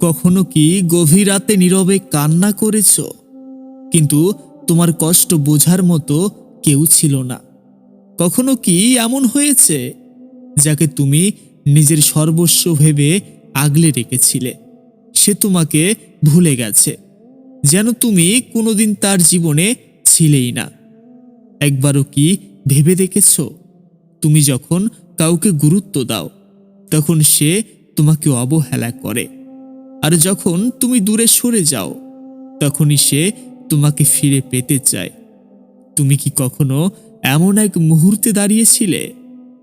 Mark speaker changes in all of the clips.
Speaker 1: কখনো কি গভীর রাতে নীরবে কান্না করেছ? কিন্তু তোমার কষ্ট বোঝার মতো কেউ ছিল না। কখনো কি এমন হয়েছে, যাকে তুমি নিজের সর্বস্ব ভেবে আগলে রেখেছিলে? সে তোমাকে ভুলে গেছে, যেন তুমি কোনোদিন তার জীবনে ছিলেই না। একবারও কি ভেবে দেখেছ? তুমি যখন কাউকে গুরুত্ব দাও, তখন সে তোমাকে অবহেলা করে। আর যখন তুমি দূরে সরে যাও, তখনই সে তোমাকে ফিরে পেতে চায়। তুমি কি কখনো এমন এক মুহূর্তে দাঁড়িয়েছিলে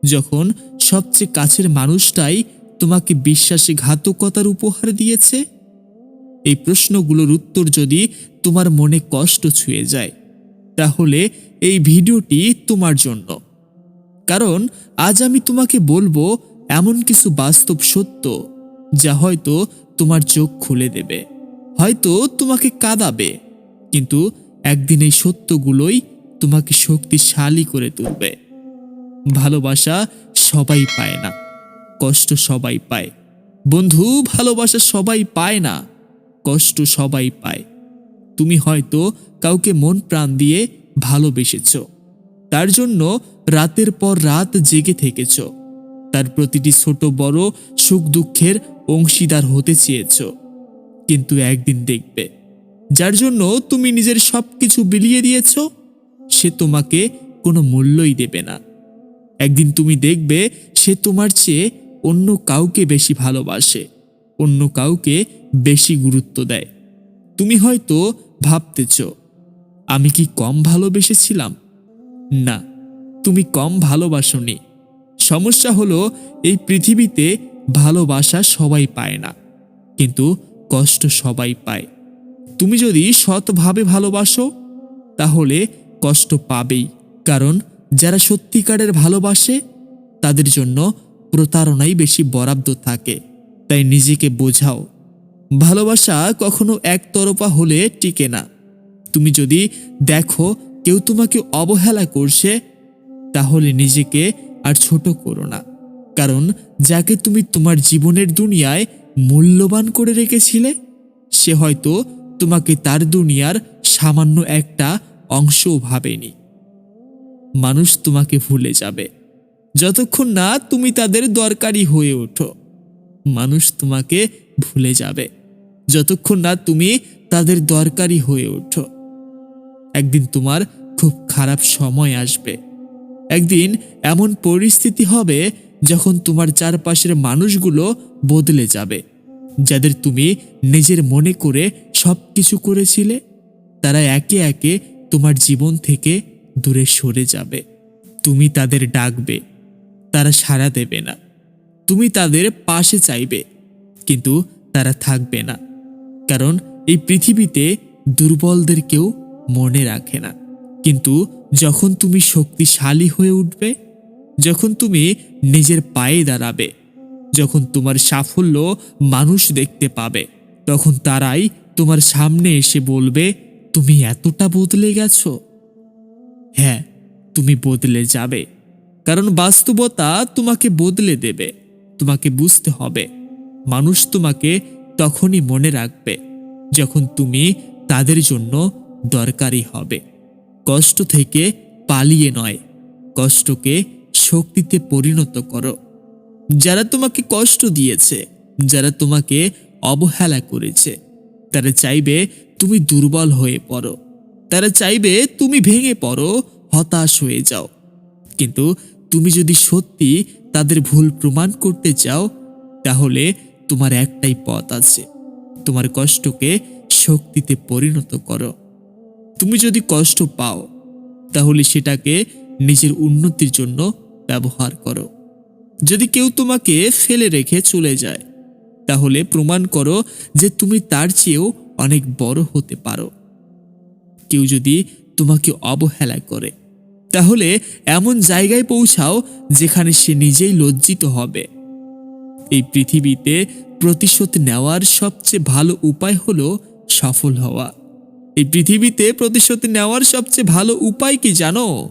Speaker 1: যখন সবচেয়ে কাছের মানুষটাই তোমাকে বিশ্বাসে ঘাতকতার উপহার দিয়েছে? এই প্রশ্নগুলোর উত্তর যদি তোমার মনে কষ্ট ছুঁয়ে যায়, তাহলে এই ভিডিওটি তোমার জন্য। কারণ আজ আমি তোমাকে বলব এমন কিছু বাস্তব সত্য যা হয়তো তোমার চোখ খুলে দেবে, হয়তো তোমাকে কাঁদাবে, কিন্তু একদিন এই সত্যগুলোই তোমাকে শক্তিশালী করে তুলবে। ভালোবাসা সবাই পায় না, কষ্ট সবাই পায়। বন্ধু, ভালোবাসা সবাই পায় না, কষ্ট সবাই পায়। তুমি হয়তো কাউকে মন প্রাণ দিয়ে ভালোবেসেছ, তার জন্য রাতের পর রাত জেগে থেকেছ। তার প্রতিটি ছোট বড় সুখ দুঃখের অংশীদার হতে চেয়েছ। কিন্তু একদিন দেখবে, যার জন্য তুমি নিজের সব কিছু বিলিয়ে দিয়েছ, সে তোমাকে কোনো মূল্যই দেবে না। একদিন তুমি দেখবে, সে তোমার চেয়ে অন্য কাউকে বেশি ভালোবাসে, অন্য কাউকে বেশি গুরুত্ব দেয়। তুমি হয়তো ভাবতেছ, আমি কি কম ভালোবেসেছিলাম? না, তুমি কম ভালোবাসনি। সমস্যা হলো এই পৃথিবীতে ভালোবাসা সবাই পায় না, কিন্তু কষ্ট সবাই পায়। তুমি যদি সৎভাবে ভালোবাসো, তাহলে কষ্ট পাবেই, কারণ যারা সত্যিকারের ভালোবাসে, তাদের জন্য প্রতারণাই বেশি বরাদ্দ থাকে। তাই নিজেকে বোঝাও, ভালোবাসা কখনো একতরফা হলে টিকে না। তুমি যদি দেখো কেউ তোমাকে অবহেলা করছে, তাহলে নিজেকে আর ছোট করো না। কারণ যাকে তুমি তোমার জীবনের দুনিয়ায় মূল্যবান করে রেখেছিলে, সে হয়তো তোমাকে তার দুনিয়ার সামান্য একটা অংশও ভাবেনি। মানুষ তোমাকে ভুলে যাবে। যতক্ষণ না তুমি তাদের দরকারি হয়ে ওঠো, মানুষ তোমাকে ভুলে যাবে। যতক্ষণ না তুমি তাদের দরকারি হয়ে ওঠো। একদিন তোমার খুব খারাপ সময় আসবে। একদিন এমন পরিস্থিতি হবে যখন তোমার চারপাশের মানুষগুলো বদলে যাবে, যাদের তুমি নিজের মনে করে সব কিছু করেছিলে। তারা একে একে তোমার জীবন থেকে দূরে সরে যাবে। তুমি তাদের ডাকবে, তারা সাড়া দেবে না। তুমি তাদের পাশে চাইবে, কিন্তু তারা থাকবে না। কারণ এই পৃথিবীতে দুর্বলদের কেউ মনে রাখে না। কিন্তু যখন তুমি শক্তিশালী হয়ে উঠবে, যখন তুমি নিজের পায়ে দাঁড়াবে, যখন তোমার সাফল্য মানুষ দেখতে পাবে, তখন তারাই তোমার সামনে এসে বলবে, তুমি এতটা বদলে গেছো? হ্যাঁ তুমি বদলে যাবে, কারণ বাস্তবতা তোমাকে বদলে দেবে, তোমাকে বুঝতে হবে। মানুষ তোমাকে তখনই মনে রাখবে, যখন তুমি তাদের জন্য দরকারি হবে। কষ্ট থেকে পালিয়ে নয়। কষ্টকে শক্তিতে পরিণত করো। যারা তোমাকে কষ্ট দিয়েছে, যারা তোমাকে অবহেলা করেছে, তারা চাইবে তুমি দুর্বল হয়ে পড়ো। তারা চাইবে তুমি ভেঙে পড়ো, হতাশ হয়ে যাও। কিন্তু তুমি যদি সত্যি তাদের ভুল প্রমাণ করতে চাও, তাহলে তোমার একটাই পথ আছে। তোমার কষ্টকে শক্তিতে পরিণত করো। তুমি যদি কষ্ট পাও, তাহলে সেটাকে নিজের উন্নতির জন্য ব্যবহার করো। যদি কেউ তোমাকে ফেলে রেখে চলে যায়, তাহলে প্রমাণ করো যে তুমি তার চেয়েও অনেক বড় হতে পারো। কেউ যদি তোমাকে অবহেলা করে, তাহলে এমন জায়গায় পৌঁছাও যেখানে সে নিজেই লজ্জিত হবে। এই পৃথিবীতে প্রতিশোধ নেওয়ার সবচেয়ে ভালো উপায় হলো সফল হওয়া। এই পৃথিবীতে প্রতিশোধ নেওয়ার সবচেয়ে ভালো উপায় কি জানো?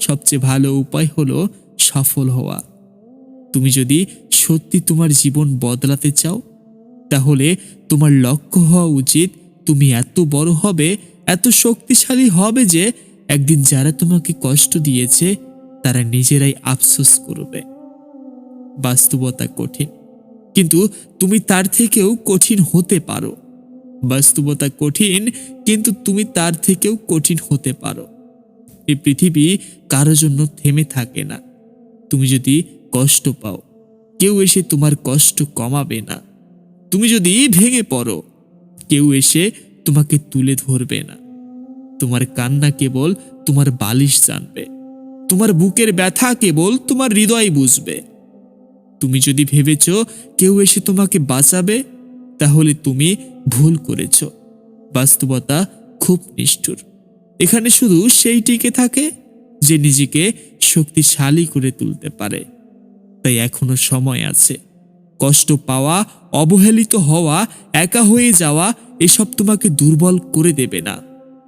Speaker 1: সবচেয়ে ভালো উপায় হলো সফল হওয়া। তুমি যদি সত্যি তোমার জীবন বদলাতে চাও, তাহলে তোমার লক্ষ্য হওয়া উচিত তুমি এত বড় হবে, এত শক্তিশালী হবে যে একদিন যারা তোমাকে কষ্ট দিয়েছে, তারা নিজেরাই আফসোস করবে। বাস্তবতা কঠিন। কিন্তু তুমি তার থেকেও কঠিন হতে পারো। বাস্তবতা কঠিন, কিন্তু তুমি তার থেকেও কঠিন হতে পারো। এই পৃথিবী কারও জন্য থেমে থাকে না। তুমি যদি কষ্ট পাও, কেউ এসে তোমার কষ্ট কমাবে না। তুমি যদি ভেঙে পড়ো, কেউ এসে তোমাকে তুলে ধরবে না। তোমার কান্না কেবল তোমার বালিশ জানবে। তোমার বুকের ব্যথা কেবল তোমার হৃদয় বুঝবে। তুমি যদি ভেবেছ কেউ এসে তোমাকে বাঁচাবে, তাহলে তুমি ভুল করেছ। বাস্তবতা খুব নিষ্ঠুর। এখানে শুধু সেই টিকে থাকে যে নিজেকে শক্তিশালী করে তুলতে পারে। তাই এখনও সময় আছে। কষ্ট পাওয়া, অবহেলিত হওয়া, একা হয়ে যাওয়া এসব তোমাকে দুর্বল করে দেবে না।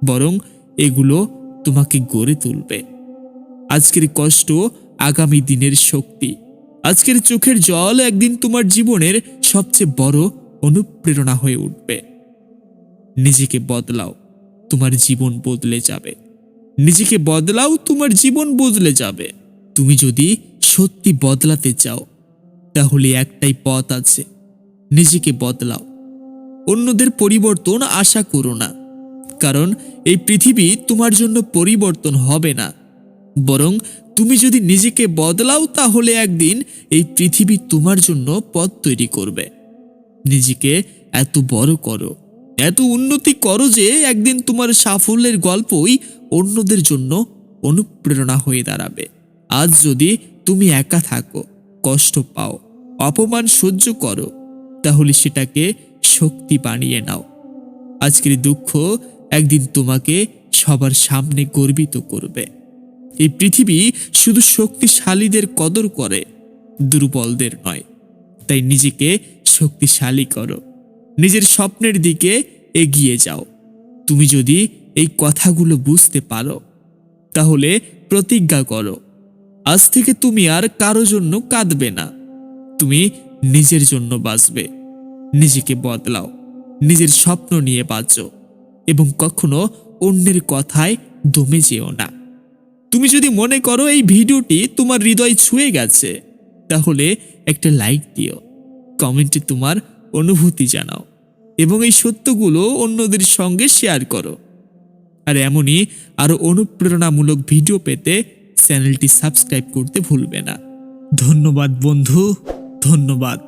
Speaker 1: বরং এগুলো তোমাকে গড়ে তুলবে। আজকের কষ্ট আগামী দিনের শক্তি। আজকের চোখের জল একদিন তোমার জীবনের সবচেয়ে বড় অনুপ্রেরণা হয়ে উঠবে। নিজেকে বদলাও, তোমার জীবন বদলে যাবে। নিজেকে বদলাও, তোমার জীবন বদলে যাবে। তুমি যদি সত্যি বদলাতে চাও, তাহলে একটাই পথ আছে, নিজেকে বদলাও। অন্যদের পরিবর্তন আশা করো না, কারণ এই পৃথিবী তোমার জন্য পরিবর্তন হবে না। বরং তুমি যদি নিজেকে বদলাও, তাহলে একদিন এই পৃথিবী তোমার জন্য পথ তৈরি করবে। নিজেকে এত বড় করো। এত উন্নতি করো যে একদিন তোমার সাফল্যের গল্পই অন্যদের জন্য অনুপ্রেরণা হয়ে দাঁড়াবে। আজ যদি তুমি একা থাকো, কষ্ট পাও, অপমান সহ্য করো, তাহলে সেটাকে শক্তি বানিয়ে নাও। আজকের দুঃখ একদিন তোমাকে সবার সামনে গর্বিত করবে। এই পৃথিবী শুধু শক্তিশালীদের কদর করে, দুর্বলদের নয়, তাই নিজেকে শক্তিশালী করো। নিজের স্বপ্নের দিকে এগিয়ে যাও। তুমি যদি এই কথাগুলো বুঝতে পারো, তাহলে প্রতিজ্ঞা করো, আজ থেকে তুমি আর কারও জন্য কাঁদবে না। তুমি নিজের জন্য বাঁচবে, নিজেকে বদলাও, নিজের স্বপ্ন নিয়ে বাঁচো এবং কখনো অন্যের কথায় দমে যেও না। তুমি যদি মনে করো এই ভিডিওটি তোমার হৃদয় ছুঁয়ে গেছে, তাহলে একটা লাইক দিও। কমেন্টে তোমার অনুভূতি জানাও এবং এই সত্যগুলো অন্যদের সঙ্গে শেয়ার করো। আর এমনই আরও অনুপ্রেরণামূলক ভিডিও পেতে চ্যানেলটি সাবস্ক্রাইব করতে ভুলবে না। ধন্যবাদ বন্ধু, ধন্যবাদ।